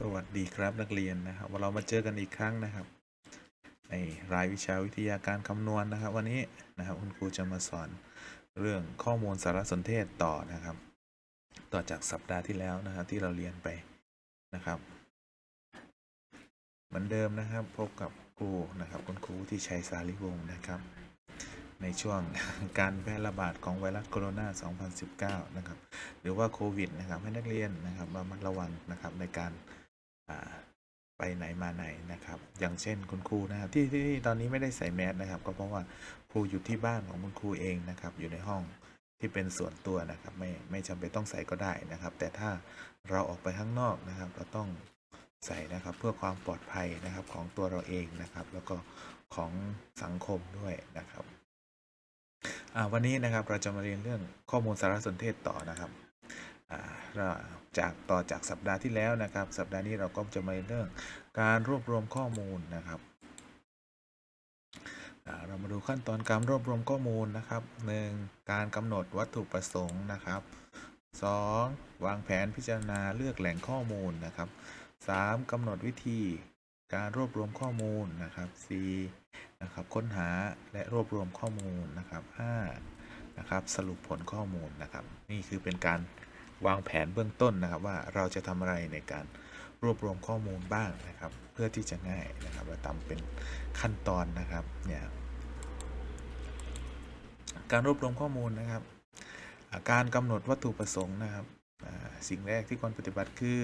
สวัสดีครับนักเรียนนะครับวันเรามาเจอกันอีกครั้งนะครับ ในรายวิชาวิทยาการคำนวณนะครับ วันนี้นะครับคุณครูจะมาสอนเรื่องข้อมูลสารสนเทศต่อนะครับ ต่อจากสัปดาห์ที่แล้วนะครับที่เราเรียนไปนะครับ เหมือนเดิมนะครับพบกับครูนะครับคุณครูที่ชัยสาริวงศ์นะครับ ในช่วงการแพร่ระบาดของไวรัสโคโรนา 2019 นะครับ หรือว่าโควิดนะครับให้นักเรียนนะครับระมัดระวังนะครับในการ ไปไหนมาไหนนะครับ อย่างเช่นคุณครูนะครับที่ที่ที่ตอนนี้ไม่ได้ใส่แมสนะครับ ก็เพราะว่าครูอยู่ที่บ้านของคุณครูเองนะครับ อยู่ในห้องที่เป็นส่วนตัวนะครับ ไม่ไม่จำเป็นต้องใส่ก็ได้นะครับ แต่ถ้าเราออกไปข้างนอกนะครับ เราต้องใส่นะครับเพื่อความปลอดภัยนะครับของตัวเราเองนะครับ แล้วก็ของสังคมด้วยนะครับวันนี้นะครับเราจะมาเรียนเรื่องข้อมูลสารสนเทศต่อนะครับ จากต่อจากสัปดาห์ที่แล้วนะครับ สัปดาห์นี้เราก็จะมาเรื่องการรวบรวมข้อมูลนะครับเรามาดูขั้นตอนการรวบรวมข้อมูลนะครับ 1. การกำหนดวัตถุประสงค์นะครับ 2. วางแผนพิจารณาเลือกแหล่งข้อมูลนะครับ 3. กำหนดวิธีการรวบรวมข้อมูลนะครับ 4. นะครับค้นหาและรวบรวมข้อมูลนะครับ 5. นะครับสรุปผลข้อมูลนะครับ นี่คือเป็นการ วางแผนเบื้องต้นนะครับว่าเราจะทำอะไรในการรวบรวมข้อมูลบ้างนะครับ เพื่อที่จะง่ายนะครับเราทำเป็นขั้นตอนนะครับเนี่ยการรวบรวมข้อมูลนะครับ การกำหนดวัตถุประสงค์นะครับสิ่งแรกที่ควรปฏิบัติคือ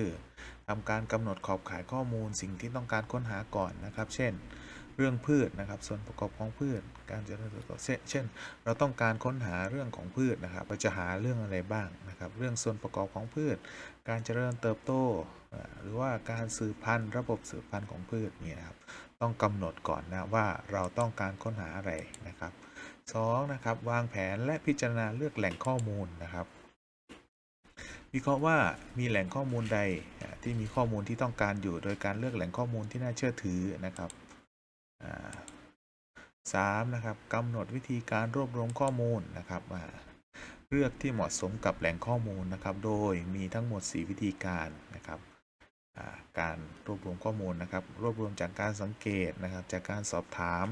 ทำการกำหนดขอบข่ายข้อมูล สิ่งที่ต้องการค้นหาก่อนนะครับ เช่น เรื่องพืชนะครับ ส่วนประกอบของพืช การเจริญเติบโตเช่น เราต้องการค้นหาเรื่องของพืชนะครับเราจะหาเรื่องอะไรบ้างนะครับ เรื่องส่วนประกอบของพืช การเจริญเติบโต หรือว่าการสืบพันธุ์ระบบสืบพันธุ์ของพืชเนี่ยนะครับ ต้องกำหนดก่อนนะว่าเราต้องการค้นหาอะไรนะครับสองนะครับวางแผนและพิจารณาเลือกแหล่งข้อมูลนะครับวิเคราะห์ว่ามีแหล่งข้อมูลใดที่มีข้อมูลที่ต้องการอยู่ โดยการเลือกแหล่งข้อมูลที่น่าเชื่อถือนะครับ สามนะครับกำหนดวิธีการรวบรวมข้อมูลนะครับเลือกที่เหมาะสมกับแหล่งข้อมูลนะครับ โดยมีทั้งหมด 4 วิธีการนะครับการรวบรวมข้อมูลนะครับ รวบรวมจากการสังเกตนะครับ จากการสอบถาม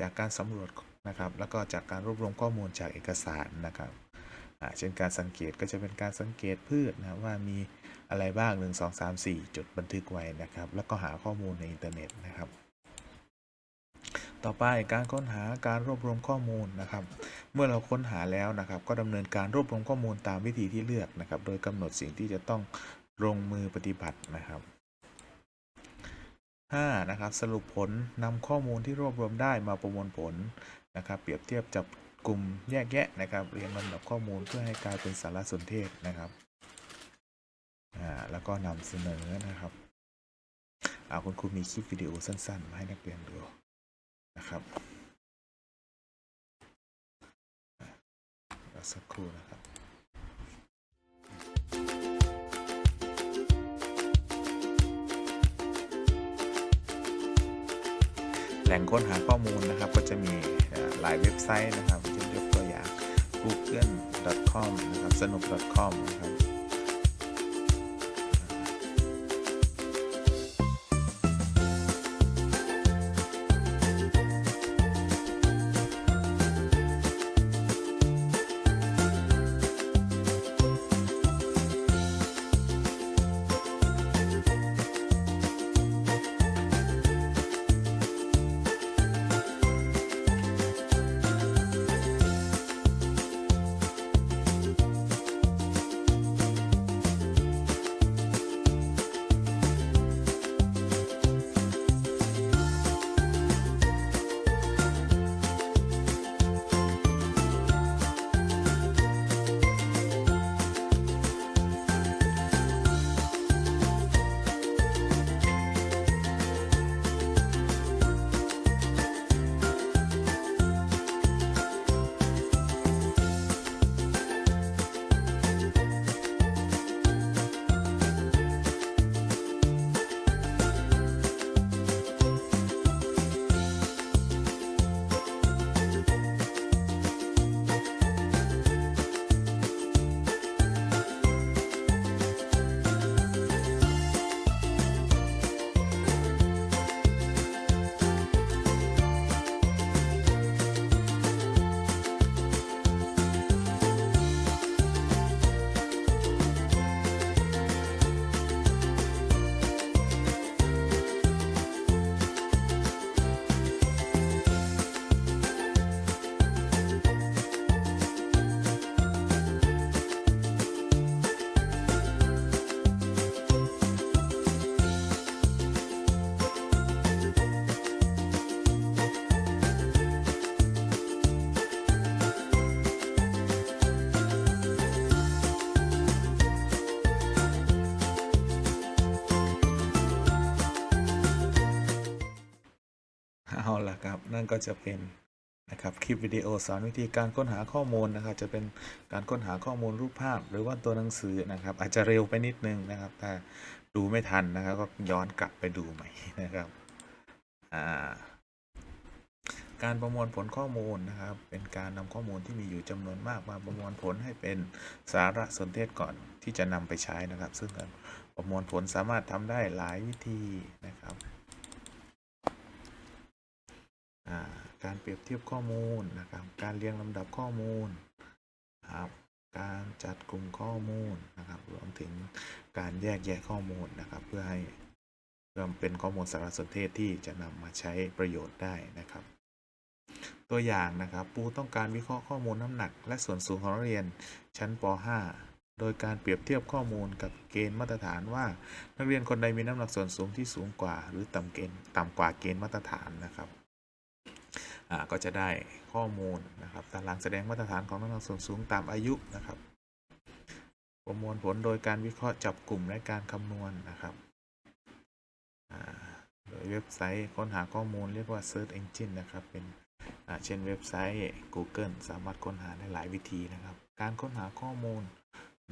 จากการสำรวจนะครับ แล้วก็จากการรวบรวมข้อมูลจากเอกสารนะครับเช่นการสังเกตก็จะเป็นการสังเกตพืชนะว่ามีอะไรบ้าง 1 2 3 4 จดบันทึกไว้นะครับ แล้วก็หาข้อมูลในอินเทอร์เน็ตนะครับ ต่อไปการค้นหาการรวบรวมข้อมูลนะครับ เมื่อเราค้นหาแล้วนะครับ ก็ดำเนินการรวบรวมข้อมูลตามวิธีที่เลือกนะครับ โดยกำหนดสิ่งที่จะต้องลงมือปฏิบัตินะครับ 5. นะครับสรุปผลนำข้อมูลที่รวบรวมได้มาประมวลผลนะครับ เปรียบเทียบจับกลุ่มแยกแยะนะครับ เรียงลำดับข้อมูลเพื่อให้กลายเป็นสารสนเทศนะครับอ่าแล้วก็นำเสนอนะครับอ่าคุณครูมีคลิปวิดีโอสั้นๆ มาให้นักเรียนดู นะครับรอสักครู่นะครับแหล่งค้นหาข้อมูลนะครับ ก็จะมีหลายเว็บไซต์นะครับเช่นยกตัวอย่าง google.com นะครับสนุก .com นะครับ เอาละครับ นั่นก็จะเป็นนะครับคลิปวิดีโอสอนวิธีการค้นหาข้อมูลนะครับ จะเป็นการค้นหาข้อมูลรูปภาพ หรือว่าตัวหนังสือนะครับ อาจจะเร็วไปนิดนึงนะครับถ้าดูไม่ทันนะครับ ก็ย้อนกลับไปดูใหม่นะครับการประมวลผลข้อมูลนะครับ เป็นการนำข้อมูลที่มีอยู่จำนวนมากมาประมวลผลให้เป็นสารสนเทศก่อนที่จะนำไปใช้นะครับ ซึ่งการประมวลผลสามารถทำได้หลายวิธีนะครับ อ่า การเปรียบเทียบข้อมูลนะครับ การเรียงลำดับข้อมูลนะครับการจัดกลุ่มข้อมูลนะครับ รวมถึงการแยกแยะข้อมูลนะครับ เพื่อให้เพื่อเป็นข้อมูลสารสนเทศที่จะนำมาใช้ประโยชน์ได้นะครับ ตัวอย่างนะครับปูต้องการวิเคราะห์ข้อมูลน้ำหนัก และส่วนสูงของนักเรียนชั้นป .5 โดยการเปรียบเทียบข้อมูลกับเกณฑ์มาตรฐานว่า นักเรียนคนใดมีน้ำหนักส่วนสูงที่สูงกว่า หรือต่ำเกณฑ์ต่ำกว่าเกณฑ์มาตรฐานนะครับ ก็จะได้ข้อมูลนะครับตารางแสดงมาตรฐานของน้ำหนักส่วนสูงตามอายุนะครับ ประมวลผลโดยการวิเคราะห์จับกลุ่มและการคำนวณนะครับโดยเว็บไซต์ค้นหาข้อมูลเรียกว่า Search Engine นะครับ เป็นเช่นเว็บไซต์ Google สามารถค้นหาได้หลายวิธีนะครับ การค้นหาข้อมูล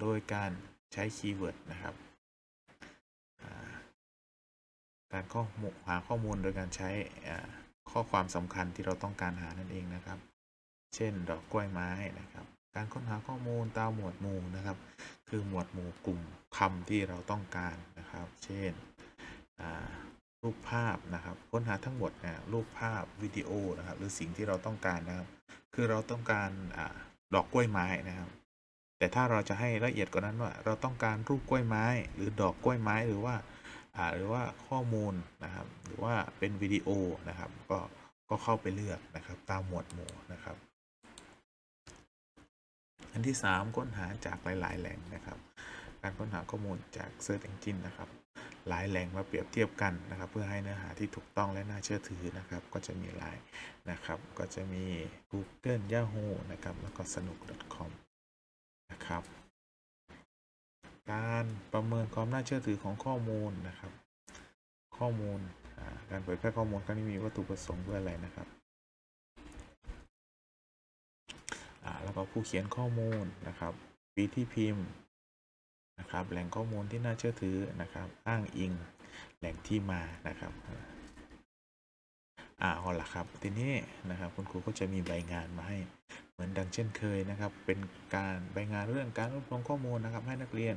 โดยการใช้คีย์เวิร์ดนะครับการข้อมูลหาข้อมูลโดยการใช้ ข้อความสำคัญที่เราต้องการหานั่นเองนะครับ เช่น ดอกกล้วยไม้นะครับ การค้นหาข้อมูลตามหมวดหมู่นะครับ คือหมวดหมู่กลุ่มคำที่เราต้องการนะครับ เช่นรูปภาพนะครับค้นหาทั้งหมดนะรูปภาพวิดีโอนะครับ หรือสิ่งที่เราต้องการนะครับ คือเราต้องการอดอกกล้วยไม้นะครับ แต่ถ้าเราจะให้ละเอียดกว่านั้นว่า เราต้องการรูปกล้วยไม้ หรือดอกกล้วยไม้หรือว่า หรือว่าข้อมูลนะครับ หรือว่าเป็นวิดีโอนะครับ ก็ก็เข้าไปเลือกนะครับ ตามหมวดหมู่นะครับ อันที่ 3 ค้นหาจากหลาย ๆ แหล่งนะครับ การค้นหาข้อมูลจาก Search Engine นะครับ หลายแหล่งมาเปรียบเทียบกันนะครับ เพื่อให้เนื้อหาที่ถูกต้องและน่าเชื่อถือนะครับ ก็จะมีหลายนะครับ ก็จะมี Google Yahoo นะครับ แล้วก็สนุก .com นะครับ การประเมินความน่าเชื่อถือของข้อมูลนะครับ ข้อมูลการเผยแพร่ข้อมูลครั้งนี้มีวัตถุประสงค์เพื่ออะไรนะครับแล้วก็ผู้เขียนข้อมูลนะครับปีที่พิมพ์นะครับแหล่งข้อมูลที่น่าเชื่อถือนะครับ อ้างอิงแหล่งที่มานะครับอ่าเอาละครับทีนี้นะครับคุณครูก็จะมีใบงานมาให้ เหมือนดังเช่นเคยนะครับ เป็นการใบงานเรื่องการรวบรวมข้อมูลนะครับ ให้นักเรียน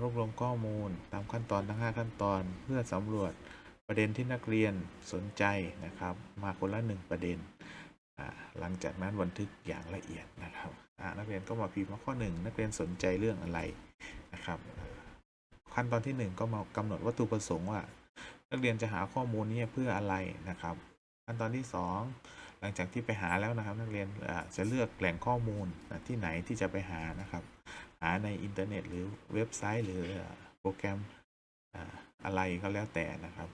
รวบรวมข้อมูล ตามขั้นตอนทั้ง 5 ขั้นตอน เพื่อสำรวจประเด็นที่นักเรียนสนใจนะครับ มาคนละหนึ่งประเด็น หลังจากนั้นบันทึกอย่างละเอียดนะครับนักเรียนก็มาพิมพ์ว่าข้อ 1 นักเรียนสนใจเรื่องอะไรนะครับ ขั้นตอนที่ 1 ก็มากำหนดวัตถุประสงค์ว่า นักเรียนจะหาข้อมูลนี้เพื่ออะไรนะครับ ขั้นตอนที่ 2 หลังจากที่ไปหาแล้วนะครับ นักเรียนจะเลือกแหล่งข้อมูลที่ไหนที่จะไปหานะครับ หาในอินเทอร์เน็ต หรือเว็บไซต์ หรือโปรแกรมอะไรก็แล้วแต่นะครับ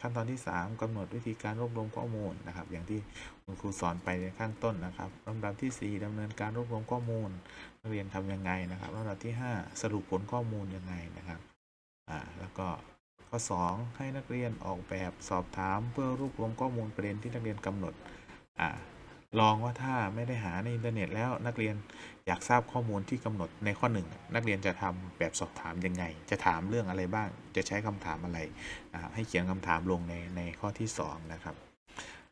ขั้นตอนที่ 3กำหนดวิธีการรวบรวมข้อมูลนะครับ อย่างที่คุณครูสอนไปในข้างต้นนะครับลำดับที่ 4ดำเนินการรวบรวมข้อมูล นักเรียนทำยังไงนะครับลำดับที่ 5 สรุปผลข้อมูลยังไงนะครับอ่าแล้วก็ข้อ 2 ให้นักเรียนออกแบบสอบถามเพื่อรวบรวมข้อมูลประเด็นที่นักเรียนกำหนด อ่าลองว่าถ้าไม่ได้หาในอินเทอร์เน็ตแล้วนักเรียนอยากทราบข้อมูลที่กำหนดในข้อหนึ่งนักเรียนจะทำแบบสอบถามยังไง จะถามเรื่องอะไรบ้าง จะใช้คำถามอะไรให้เขียนคำถามลงในในข้อที่ 2 นะครับ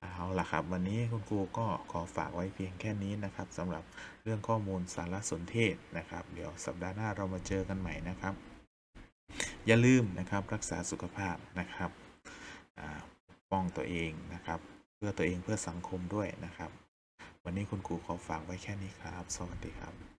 เอาล่ะครับ วันนี้คุณครูก็ขอฝากไว้เพียงแค่นี้นะครับสำหรับเรื่องข้อมูลสารสนเทศนะครับ เดี๋ยวสัปดาห์หน้าเรามาเจอกันใหม่นะครับ อย่าลืมนะครับรักษาสุขภาพนะครับป้องตัวเองนะครับ พื่อตัวเองเพื่อสังคมด้วยนะครับ วันนี้คุณครูขอฝากไว้แค่นี้ครับ สวัสดีครับ